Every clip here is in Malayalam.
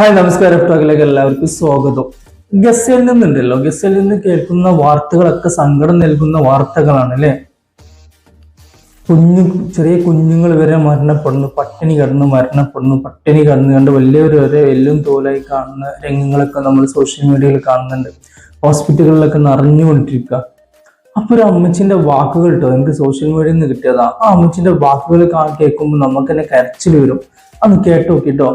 ഹായ് നമസ്കാരം. ടോക്കിലേക്ക് എല്ലാവർക്കും സ്വാഗതം. ഗസയിൽ നിന്നുണ്ടല്ലോ. ഗസയിൽ നിന്ന് കേൾക്കുന്ന വാർത്തകളൊക്കെ സങ്കടം നൽകുന്ന വാർത്തകളാണ് അല്ലെ? കുഞ്ഞു ചെറിയ കുഞ്ഞുങ്ങൾ വരെ മരണപ്പെടുന്നു. പട്ടിണി കിടന്ന് മരണപ്പെടുന്നു. പട്ടിണി കടന്നു കണ്ട് വലിയവർ വരെ എല്ലും തോലായി കാണുന്ന രംഗങ്ങളൊക്കെ നമ്മൾ സോഷ്യൽ മീഡിയയിൽ കാണുന്നുണ്ട്. ഹോസ്പിറ്റലുകളിലൊക്കെ നിറഞ്ഞുകൊണ്ടിരിക്കുക. അപ്പൊ ഒരു അമ്മച്ചിന്റെ വാക്കുകൾ കേട്ടോ. എനിക്ക് സോഷ്യൽ മീഡിയയിൽ നിന്ന് കിട്ടിയതാ. ആ അമ്മച്ചിന്റെ വാക്കുകൾ കേൾക്കുമ്പോൾ നമുക്ക് തന്നെ കരച്ചിൽ വരും. അന്ന് കേട്ടോ. നോക്കിട്ടോ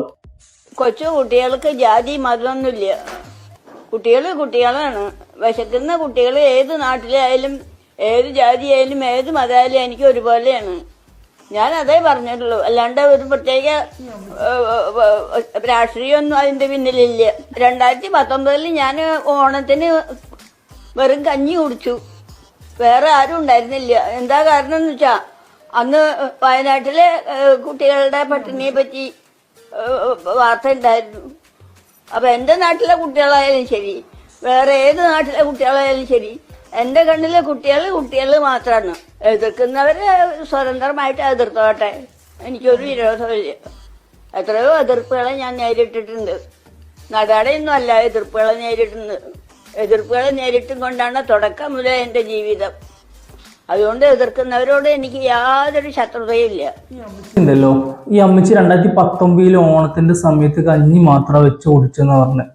കൊച്ചു കുട്ടികൾക്ക് ജാതി മതമൊന്നുമില്ല. കുട്ടികൾ കുട്ടികളാണ്. വിശക്കുന്ന കുട്ടികൾ ഏത് നാട്ടിലായാലും ഏത് ജാതിയായാലും ഏത് മതമായാലും എനിക്ക് ഒരുപോലെയാണ്. ഞാൻ അതേ പറഞ്ഞിട്ടുള്ളൂ. അല്ലാണ്ട് ഒരു പ്രത്യേക രാഷ്ട്രീയമൊന്നും അതിന്റെ പിന്നിലില്ല. രണ്ടായിരത്തി പത്തൊമ്പതിൽ ഞാൻ ഓണത്തിന് വെറും കഞ്ഞി കുടിച്ചു. വേറെ ആരും ഉണ്ടായിരുന്നില്ല. എന്താ കാരണം എന്ന് വെച്ചാ അന്ന് വയനാട്ടിലെ കുട്ടികളുടെ പട്ടിണിയെ പറ്റി വാർത്ത ഉണ്ടായിരുന്നു അപ്പൊ എന്റെ നാട്ടിലെ കുട്ടികളായാലും ശരി വേറെ ഏത് നാട്ടിലെ കുട്ടികളായാലും ശരി എന്റെ കണ്ണിലെ കുട്ടികൾ കുട്ടികൾ മാത്രമാണ് എതിർക്കുന്നവര് സ്വതന്ത്രമായിട്ട് എതിർത്തോട്ടെ. എനിക്കൊരു വിരോധമില്ല. എത്രയോ എതിർപ്പുകളെ ഞാൻ നേരിട്ടിട്ടുണ്ട്. നടാടെയൊന്നും അല്ല എതിർപ്പുകളെ നേരിടുന്നത്. എതിർപ്പുകളെ നേരിട്ടും കൊണ്ടാണ് തുടക്കം മുതൽ എന്റെ ജീവിതം. അതുകൊണ്ട് എതിർക്കുന്നവരോട് എനിക്ക് യാതൊരു ശത്രുതയില്ല ഉണ്ടല്ലോ. ഈ അമ്മച്ചി രണ്ടായിരത്തി പത്തൊമ്പതിൽ ഓണത്തിന്റെ സമയത്ത് കഞ്ഞി മാത്രം വെച്ച് ഓടിച്ചെന്ന് പറഞ്ഞു.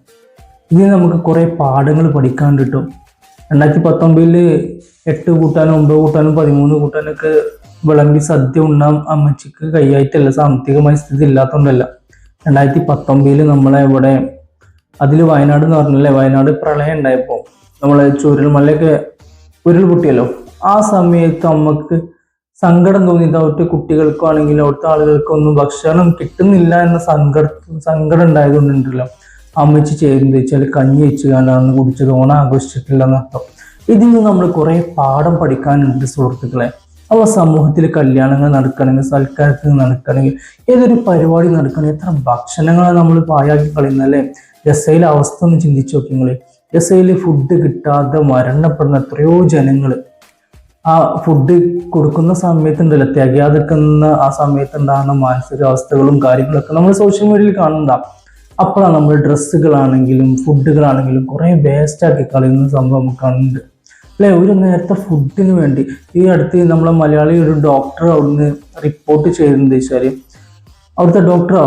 ഇനി നമുക്ക് കുറെ പാഠങ്ങൾ പഠിക്കാൻ കിട്ടും. രണ്ടായിരത്തി പത്തൊമ്പതിൽ എട്ട് കൂട്ടാനും ഒമ്പത് കൂട്ടാനും പതിമൂന്ന് കൂട്ടാനൊക്കെ വിളമ്പി സദ്യ ഉണ്ണാൻ അമ്മച്ചിക്ക് കൈയായിട്ടല്ല സാമ്പത്തികമായ സ്ഥിതി ഇല്ലാത്തതുകൊണ്ടല്ല രണ്ടായിരത്തി പത്തൊമ്പതിൽ നമ്മളെ ഇവിടെ അതിൽ വയനാട് എന്ന് പറഞ്ഞല്ലേ? വയനാട് പ്രളയം ഉണ്ടായപ്പോൾ നമ്മളെ ചുരൽമലയൊക്കെ ഉരുൾപൊട്ടിയല്ലോ? ആ സമയത്ത് നമുക്ക് സങ്കടം തോന്നിയത് അവിടുത്തെ കുട്ടികൾക്കോ ആണെങ്കിൽ അവിടുത്തെ ആളുകൾക്കോ ഒന്നും ഭക്ഷണം കിട്ടുന്നില്ല എന്ന സങ്കട സങ്കടം ഉണ്ടായതുകൊണ്ടുണ്ടല്ലോ. അമ്മച്ചി ചേരുന്നത് വെച്ചാൽ കഞ്ഞി വെച്ച് കണ്ടാണ് കുടിച്ചത് ഓണം ആഘോഷിച്ചിട്ടില്ല എന്നർത്ഥം ഇതിൽ നിന്ന് നമ്മൾ കുറെ പാഠം പഠിക്കാനുണ്ട് സുഹൃത്തുക്കളെ. അപ്പോൾ സമൂഹത്തിൽ കല്യാണങ്ങൾ നടക്കണമെങ്കിൽ സൽക്കാരത്തിൽ നടക്കണമെങ്കിൽ ഏതൊരു പരിപാടി നടക്കണമെങ്കിൽ എത്ര ഭക്ഷണങ്ങളാണ് നമ്മൾ പായാക്കി കളയുന്നത് അല്ലേ? ഗസയിലെ അവസ്ഥ ഒന്ന് ചിന്തിച്ചു നോക്കിയെങ്കിൽ രസയിൽ ഫുഡ് കിട്ടാതെ മരണപ്പെടുന്ന എത്രയോ ജനങ്ങൾ ആ ഫുഡ് കൊടുക്കുന്ന സമയത്ത് സമയത്തുണ്ടല്ലോ തികയാതെക്കുന്ന ആ സമയത്ത് ഉണ്ടാകുന്ന മാനസികാവസ്ഥകളും കാര്യങ്ങളൊക്കെ നമ്മൾ സോഷ്യൽ മീഡിയയിൽ കാണുന്നതാണ് അപ്പോഴാണ് നമ്മൾ ഡ്രസ്സുകളാണെങ്കിലും ഫുഡുകളാണെങ്കിലും കുറേ വേസ്റ്റ് ആക്കി കളയുന്ന സംഭവം നമുക്ക് കാണുന്നുണ്ട്. അല്ലെ? ഒരു നേരത്തെ ഫുഡിന് വേണ്ടി ഈ അടുത്ത് നമ്മളെ മലയാളി ഒരു ഡോക്ടർ അവിടുന്ന് റിപ്പോർട്ട് ചെയ്തെന്ന് വെച്ചാൽ അവിടുത്തെ ഡോക്ടർ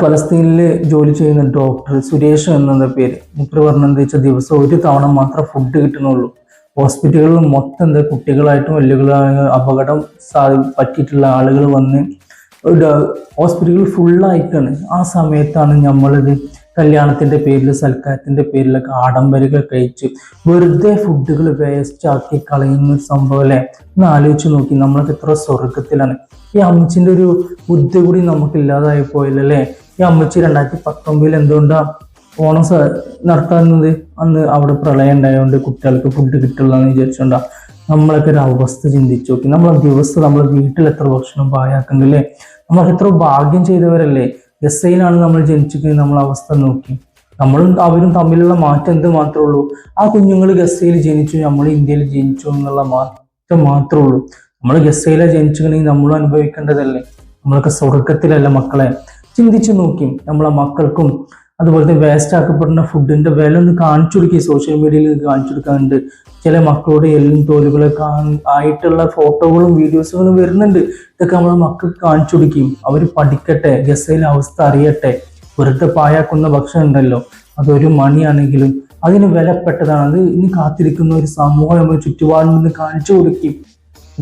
ഫലസ്തീനിൽ ജോലി ചെയ്യുന്ന ഡോക്ടർ സുരേഷ് എന്ന പേര്? മുപ്പര് പറഞ്ഞെന്താ വെച്ചാൽ ദിവസം ഒരു തവണ മാത്രം ഫുഡ് കിട്ടുന്നുള്ളൂ. ഹോസ്പിറ്റലുകളിൽ മൊത്തം എന്താ കുട്ടികളായിട്ടും വലിയകളായ അപകടം പറ്റിയിട്ടുള്ള ആളുകൾ വന്ന് ഹോസ്പിറ്റലുകൾ ഫുള്ളായിക്കാണ് ആ സമയത്താണ് നമ്മളിത് കല്യാണത്തിന്റെ പേരിൽ സൽക്കാരത്തിന്റെ പേരിലൊക്കെ ആഡംബരങ്ങൾ കഴിച്ച് വെറുതെ ഫുഡുകൾ വേസ്റ്റ് ആക്കി കളയുന്ന ഒരു സംഭവം അല്ലേ? ഒന്ന് ആലോചിച്ച് നോക്കി നമ്മളൊക്കെ എത്ര സ്വർഗത്തിലാണ് ഈ അമ്മച്ചിന്റെ ഒരു ബുദ്ധി കൂടി നമുക്ക് ഇല്ലാതായി പോയില്ലല്ലേ ഈ അമ്മച്ചി രണ്ടായിരത്തി പത്തൊമ്പതിൽ എന്തുകൊണ്ടാണ് ഓണം നടത്താവുന്നത് അന്ന് അവിടെ പ്രളയം ഉണ്ടായതുകൊണ്ട് കുട്ടികൾക്ക് ഫുഡ് കിട്ടില്ല എന്ന് വിചാരിച്ചോണ്ടാ നമ്മളൊക്കെ ഒരു അവസ്ഥ ചിന്തിച്ചു നോക്കി. നമ്മളെ ദിവസം നമ്മളെ വീട്ടിൽ എത്ര ഭക്ഷണം പായാക്കുന്നുണ്ടല്ലേ നമ്മൾ എത്ര ഭാഗ്യം ചെയ്തവരല്ലേ? എസ് ഐയിലാണ് നമ്മൾ ജനിച്ചിരിക്കുന്നത് നമ്മൾ അവസ്ഥ നോക്കി. നമ്മളും അവരും തമ്മിലുള്ള മാറ്റം എന്ത് മാത്രമേ ഉള്ളൂ? ആ കുഞ്ഞുങ്ങൾ ഗസ്സയിൽ ജനിച്ചു നമ്മൾ ഇന്ത്യയിൽ ജനിച്ചു എന്നുള്ള മാറ്റം മാത്രമേ ഉള്ളൂ. നമ്മൾ ഗസയിലെ ജനിച്ചിട്ടുണ്ടെങ്കിൽ നമ്മൾ അനുഭവിക്കേണ്ടതല്ലേ? നമ്മളൊക്കെ സ്വർഗത്തിലല്ല മക്കളെ. ചിന്തിച്ചു നോക്കി നമ്മളെ മക്കൾക്കും അതുപോലെ തന്നെ വേസ്റ്റ് ആക്കപ്പെടുന്ന ഫുഡിന്റെ വില ഒന്ന് കാണിച്ചു കൊടുക്കുക സോഷ്യൽ മീഡിയയിൽ കാണിച്ചു കൊടുക്കാറുണ്ട് ചില മക്കളുടെ എല്ലും തോലുകളെ കാ- ആയിട്ടുള്ള ഫോട്ടോകളും വീഡിയോസുകളും വരുന്നുണ്ട്. ഇതൊക്കെ നമ്മൾ മക്കൾക്ക് കാണിച്ചു കൊടുക്കും. അവർ പഠിക്കട്ടെ ഗസയിലെ അവസ്ഥ അറിയട്ടെ. വെറുതെ പായാക്കുന്ന ഭക്ഷണം ഉണ്ടല്ലോ. അതൊരു മണിയാണെങ്കിലും അതിന് വിലപ്പെട്ടതാണ്. അത് ഇനി കാത്തിരിക്കുന്ന ഒരു സമൂഹം നമ്മൾ ചുറ്റുപാടിൽ നിന്ന് കാണിച്ചു കൊടുക്കും.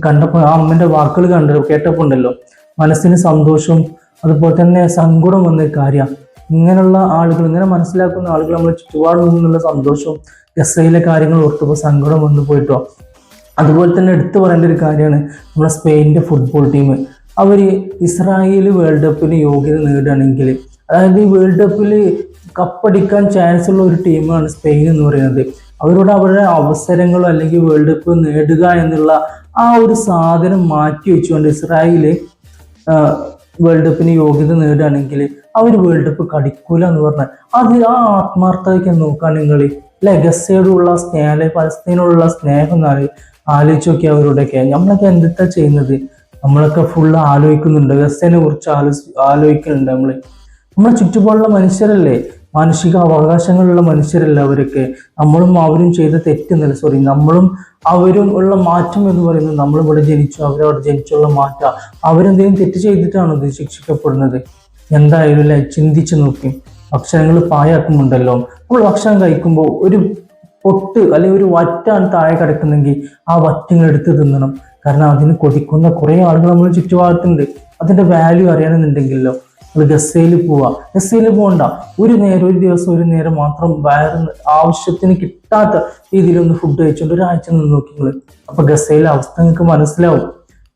കണ്ടപ്പോൾ ആ അമ്മന്റെ വാക്കുകൾ കണ്ടല്ലോ കേട്ടപ്പോൾ ഉണ്ടല്ലോ മനസ്സിന് സന്തോഷവും അതുപോലെ തന്നെ സങ്കടം വന്ന കാര്യം. ഇങ്ങനെയുള്ള ആളുകൾ ഇങ്ങനെ മനസ്സിലാക്കുന്ന ആളുകൾ നമ്മൾ ചുറ്റുപാടിൽ നിന്നുള്ള സന്തോഷവും ഗസയിലെ കാര്യങ്ങൾ ഓർത്തപ്പോൾ സങ്കടം വന്നു പോയിട്ടോ? അതുപോലെ തന്നെ എടുത്തു പറയേണ്ട ഒരു കാര്യമാണ് നമ്മുടെ സ്പെയിനിന്റെ ഫുട്ബോൾ ടീം അവർ ഇസ്രായേൽ വേൾഡ് കപ്പിന് യോഗ്യത നേടുകയാണെങ്കിൽ അതായത് ഈ വേൾഡ് കപ്പിൽ കപ്പടിക്കാൻ ചാൻസ് ഉള്ള ഒരു ടീമാണ് സ്പെയിൻ എന്ന് പറയുന്നത്. അവരോട് അവരുടെ അവസരങ്ങളോ അല്ലെങ്കിൽ വേൾഡ് കപ്പ് നേടുക എന്നുള്ള ആ ഒരു സാധനം മാറ്റി വെച്ചുകൊണ്ട് ഇസ്രായേൽ വേൾഡ് കപ്പിന് യോഗ്യത നേടുകയാണെങ്കിൽ അവർ വേൾഡ് കപ്പ് കടിക്കൂല എന്ന് പറഞ്ഞാൽ അത് ആ ആത്മാർത്ഥതയ്ക്ക് നോക്കാൻ നിങ്ങൾ ലെഗസയോടുള്ള ഗസയോടുള്ള സ്നേഹം അല്ലെ പലസ്തീനോടുള്ള സ്നേഹം എന്നാണ് ആലോചിച്ച് നോക്കി അവരോടൊക്കെ നമ്മളൊക്കെ എന്തൊക്കെ ചെയ്യുന്നത്? നമ്മളൊക്കെ ഫുള്ള് ആലോചിക്കുന്നുണ്ട്. ഗസേനെ കുറിച്ച് ആലോ ആലോചിക്കുന്നുണ്ട് നമ്മൾ നമ്മളെ ചുറ്റുപാടുള്ള മനുഷ്യരല്ലേ? മാനുഷിക അവകാശങ്ങളുള്ള മനുഷ്യരല്ലേ അവരൊക്കെ? നമ്മളും അവരും ചെയ്ത തെറ്റെന്നല്ല സോറി നമ്മളും അവരും ഉള്ള മാറ്റം എന്ന് പറയുന്നത് നമ്മളിവിടെ ജനിച്ചു അവരവിടെ ജനിച്ചുള്ള മാറ്റം. അവരെന്തെങ്കിലും തെറ്റ് ചെയ്തിട്ടാണോ ഇത് ശിക്ഷിക്കപ്പെടുന്നത്? എന്തായാലും അല്ലേ? ചിന്തിച്ചു നോക്കി. ഭക്ഷണങ്ങൾ പായാക്കുമുണ്ടല്ലോ നമ്മൾ ഭക്ഷണം കഴിക്കുമ്പോൾ ഒരു പൊട്ട് അല്ലെങ്കിൽ ഒരു വറ്റാണ് താഴെ കിടക്കുന്നെങ്കിൽ ആ വറ്റങ്ങൾ എടുത്ത് തിന്നണം. കാരണം അതിന് കൊതിക്കുന്ന കുറേ ആളുകൾ നമ്മൾ ചുറ്റുപാടത്തുണ്ട് അതിന്റെ വാല്യൂ അറിയണമെന്നുണ്ടെങ്കിലോ നമ്മൾ ഗസയിൽ പോവാ ഗസയിൽ പോകണ്ട. ഒരു നേരം ഒരു ദിവസം ഒരു നേരം മാത്രം വയറിന് ആവശ്യത്തിന് കിട്ടാത്ത രീതിയിലൊന്ന് ഫുഡ് കഴിച്ചുകൊണ്ട് ഒരാഴ്ച നിന്ന് നോക്കി നിങ്ങൾ അപ്പൊ ഗസയിലെ അവസ്ഥ നിങ്ങൾക്ക് മനസ്സിലാവും.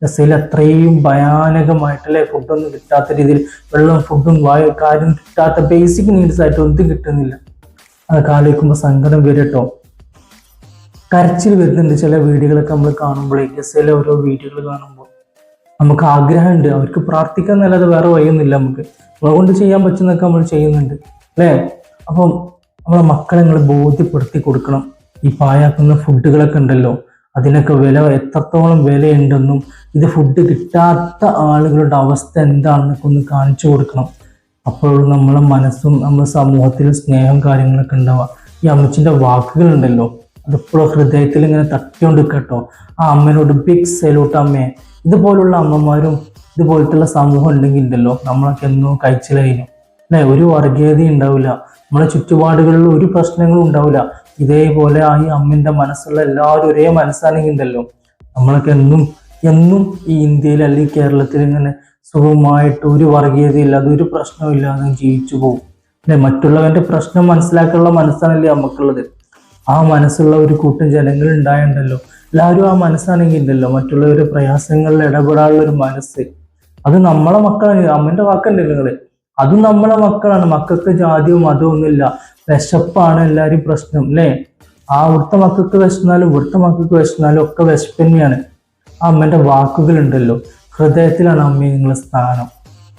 ഗസയിൽ അത്രയും ഭയാനകമായിട്ടല്ലേ ഫുഡൊന്നും കിട്ടാത്ത രീതിയിൽ വെള്ളം ഫുഡും വായു കാര്യം കിട്ടാത്ത ബേസിക് നീഡ്സ് ആയിട്ട് ഒന്നും കിട്ടുന്നില്ല. അതൊക്കെ ആലോചിക്കുമ്പോൾ സങ്കടം വരട്ടോ കരച്ചിൽ വരുന്നുണ്ട് ചില വീഡിയോകളൊക്കെ നമ്മൾ കാണുമ്പോൾ ഗസയിലെ ഓരോ വീഡിയോകൾ കാണുമ്പോൾ. നമുക്ക് ആഗ്രഹമുണ്ട് അവർക്ക് പ്രാർത്ഥിക്കാൻ നല്ലത് വേറെ വഴിയൊന്നുമില്ല നമുക്ക്. അതുകൊണ്ട് കൊണ്ട് ചെയ്യാൻ പറ്റുന്നൊക്കെ നമ്മൾ ചെയ്യുന്നുണ്ട് അല്ലേ? അപ്പം നമ്മളെ മക്കളെ നിങ്ങൾ ബോധ്യപ്പെടുത്തി കൊടുക്കണം. ഈ പായാക്കുന്ന ഫുഡുകളൊക്കെ ഉണ്ടല്ലോ. അതിനൊക്കെ വില എത്രത്തോളം വിലയുണ്ടെന്നും ഇത് ഫുഡ് കിട്ടാത്ത ആളുകളുടെ അവസ്ഥ എന്താണെന്നൊക്കെ ഒന്ന് കാണിച്ചു കൊടുക്കണം. അപ്പോഴും നമ്മളെ മനസ്സും നമ്മുടെ സമൂഹത്തിൽ സ്നേഹം കാര്യങ്ങളൊക്കെ ഉണ്ടാവുക. ഈ അമ്മച്ചിന്റെ വാക്കുകളുണ്ടല്ലോ അതിപ്പോഴും ഹൃദയത്തിൽ ഇങ്ങനെ തട്ടിക്കൊണ്ട് കേട്ടോ. ആ അമ്മേനോട് ബിഗ് സല്യൂട്ട് അമ്മേ. ഇതുപോലുള്ള അമ്മമാരും ഇതുപോലത്തുള്ള സമൂഹം ഉണ്ടെങ്കിൽ ഉണ്ടല്ലോ നമ്മളൊക്കെ എന്നോ കഴിച്ചിലായിരുന്നു അല്ലെ? ഒരു വർഗീയത ഉണ്ടാവില്ല. നമ്മുടെ ചുറ്റുപാടുകളിൽ ഒരു പ്രശ്നങ്ങളും ഉണ്ടാവില്ല. ഇതേപോലെ ആ ഈ അമ്മന്റെ മനസ്സുള്ള എല്ലാവരും ഒരേ മനസ്സാണെങ്കിൽ ഉണ്ടല്ലോ നമ്മളൊക്കെ എന്നും എന്നും ഈ ഇന്ത്യയിൽ അല്ലെങ്കിൽ കേരളത്തിൽ ഇങ്ങനെ സുഖമായിട്ട് ഒരു വർഗീയതയില്ലാതെ ഒരു പ്രശ്നമില്ലാതെ ജീവിച്ചു പോകും. അല്ലെ? മറ്റുള്ളവന്റെ പ്രശ്നം മനസ്സിലാക്കാനുള്ള മനസ്സാണല്ലേ നമുക്കുള്ളത് ആ മനസ്സുള്ള ഒരു കൂട്ടം ജനങ്ങൾ ഉണ്ടായിട്ടുണ്ടല്ലോ എല്ലാവരും ആ മനസ്സാണെങ്കിൽ ഉണ്ടല്ലോ മറ്റുള്ളവരുടെ പ്രയാസങ്ങളിൽ ഇടപെടാനുള്ള ഒരു മനസ്സ്. അത് നമ്മളെ മക്കളാണ്. അമ്മന്റെ വാക്കല്ലേ നിങ്ങൾ? അതും നമ്മളെ മക്കളാണ്. മക്കൾക്ക് ജാതിയോ മതവും ഒന്നുമില്ല. വിശപ്പാണ് എല്ലാവരും പ്രശ്നം അല്ലേ? ആ അവിടുത്തെ മക്കൾക്ക് വിശന്നാലും ഇവിടുത്തെ മക്കൾക്ക് വിശന്നാലും ഒക്കെ വിശപ്പ് തന്നെയാണ്. ആ അമ്മേന്റെ വാക്കുകളുണ്ടല്ലോ. ഹൃദയത്തിലാണ് അമ്മയെ നിങ്ങളെ സ്ഥാനം.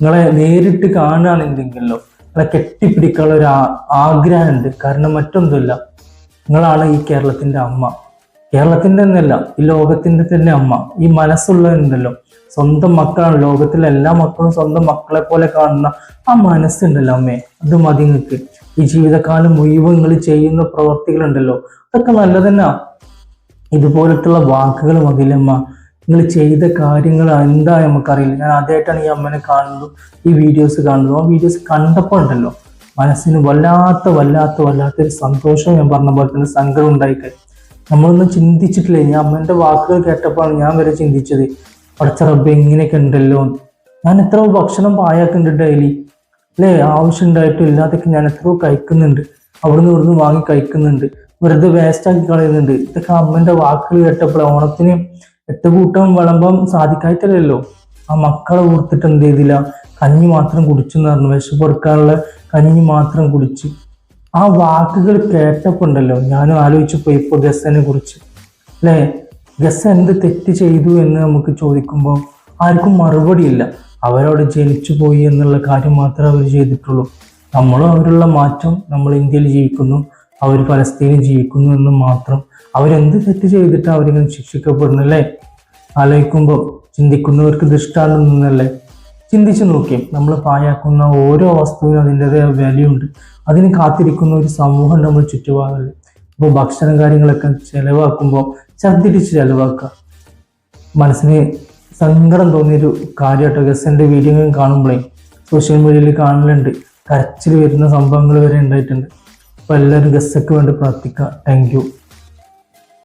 നിങ്ങളെ നേരിട്ട് കാണുകയാണെന്നുണ്ടെങ്കിലോ നിങ്ങളെ കെട്ടിപ്പിടിക്കാനുള്ള ഒരു ആഗ്രഹമുണ്ട്. കാരണം മറ്റൊന്നുമില്ല. നിങ്ങളാണ് ഈ കേരളത്തിന്റെ അമ്മ. കേരളത്തിന്റെ എന്നല്ല ഈ ലോകത്തിന്റെ തന്നെ അമ്മ. ഈ മനസ്സുള്ളതുണ്ടല്ലോ സ്വന്തം മക്കളാണ്. ലോകത്തിലെ എല്ലാ മക്കളും സ്വന്തം മക്കളെ പോലെ കാണുന്ന ആ മനസ്സുണ്ടല്ലോ അമ്മേ. അത് മതി നിങ്ങൾക്ക് ഈ ജീവിതകാലം മുഴുവൻ നിങ്ങൾ ചെയ്യുന്ന പ്രവർത്തികളുണ്ടല്ലോ. അതൊക്കെ നല്ലതന്നെ. ഇതുപോലത്തുള്ള വാക്കുകൾ മതിലമ്മ നിങ്ങൾ ചെയ്ത കാര്യങ്ങൾ എന്താ നമുക്കറിയില്ല. ഞാൻ ആദ്യമായിട്ടാണ് ഈ അമ്മനെ കാണുന്നതും. ഈ വീഡിയോസ് കാണുന്നതും. ആ വീഡിയോസ് കണ്ടപ്പോൾ ഉണ്ടല്ലോ. മനസ്സിന് വല്ലാത്ത വല്ലാത്ത വല്ലാത്തൊരു സന്തോഷം ഞാൻ പറഞ്ഞ പോലെ തന്നെ സങ്കടം ഉണ്ടായിക്കഴിഞ്ഞു. നമ്മളൊന്നും ചിന്തിച്ചിട്ടില്ല. ഞാൻ അമ്മന്റെ വാക്കുകൾ കേട്ടപ്പോഴാണ് ഞാൻ വരെ ചിന്തിച്ചത്. പടച്ച റബ്ബ് ഇങ്ങനെയൊക്കെ ഉണ്ടല്ലോ. ഞാൻ എത്ര ഭക്ഷണം പായാക്കുന്നുണ്ട് ഡെയിലി അല്ലേ ആവശ്യം ഉണ്ടായിട്ടും ഇല്ലാതൊക്കെ ഞാൻ എത്രയോ കഴിക്കുന്നുണ്ട്. അവിടുന്ന് ഇവിടുന്ന് വാങ്ങി കഴിക്കുന്നുണ്ട്. വെറുതെ വേസ്റ്റ് ആക്കി കളയുന്നുണ്ട്. ഇതൊക്കെ അമ്മന്റെ വാക്കുകൾ കേട്ടപ്പോൾ ഓണത്തിന് എട്ട് കൂട്ടം വിളമ്പം സാധിക്കായിട്ടല്ലല്ലോ. ആ മക്കളെ ഓർത്തിട്ട് എന്ത് ചെയ്തില്ല? കഞ്ഞി മാത്രം കുടിച്ചു എന്ന് പറഞ്ഞു. വിശപ്പൊടുക്കാനുള്ള കഞ്ഞി മാത്രം കുടിച്ച്. ആ വാക്കുകൾ കേട്ടപ്പോൾ ഉണ്ടല്ലോ ഞാനും ആലോചിച്ചു പോയി ഇപ്പോൾ ഗസനെ കുറിച്ച്. അല്ലേ ഗസ എന്ത് തെറ്റ് ചെയ്തു എന്ന് നമുക്ക് ചോദിക്കുമ്പോൾ ആർക്കും മറുപടിയില്ല. അവരവിടെ ജനിച്ചു പോയി എന്നുള്ള കാര്യം മാത്രമേ അവർ ചെയ്തിട്ടുള്ളൂ. നമ്മളും അവരുള്ള മാറ്റം നമ്മൾ ഇന്ത്യയിൽ ജീവിക്കുന്നു. അവർ പലസ്തീനിൽ ജീവിക്കുന്നു എന്ന് മാത്രം. അവരെന്ത് തെറ്റ് ചെയ്തിട്ട് അവരിങ്ങനെ ശിക്ഷിക്കപ്പെടുന്നല്ലേ ആലോചിക്കുമ്പോൾ ചിന്തിക്കുന്നവർക്ക് ദൃഷ്ടാന്തമൊന്നല്ലേ ചിന്തിച്ചു നോക്കി നമ്മൾ പായാക്കുന്ന ഓരോ വസ്തുവിനും അതിന്റെതായ വിലയുണ്ട് അതിന് കാത്തിരിക്കുന്ന ഒരു സമൂഹം നമ്മൾ ചുറ്റുപാടല്ലേ അപ്പോൾ ഭക്ഷണം കാര്യങ്ങളൊക്കെ ചിലവാക്കുമ്പോൾ ഛർദ്ദിച്ച് ചിലവാക്കുക. മനസ്സിന് സങ്കടം തോന്നിയൊരു കാര്യമായിട്ടോ ഗസ്സന്റെ വീഡിയോ കാണുമ്പോഴേ സോഷ്യൽ മീഡിയയിൽ കാണലുണ്ട്. കരച്ചിൽ വരുന്ന സംഭവങ്ങൾ വരെ ഉണ്ടായിട്ടുണ്ട്. അപ്പോൾ എല്ലാവരും ഗസ്സൊക്കെ വേണ്ടി പ്രാർത്ഥിക്കുക. താങ്ക്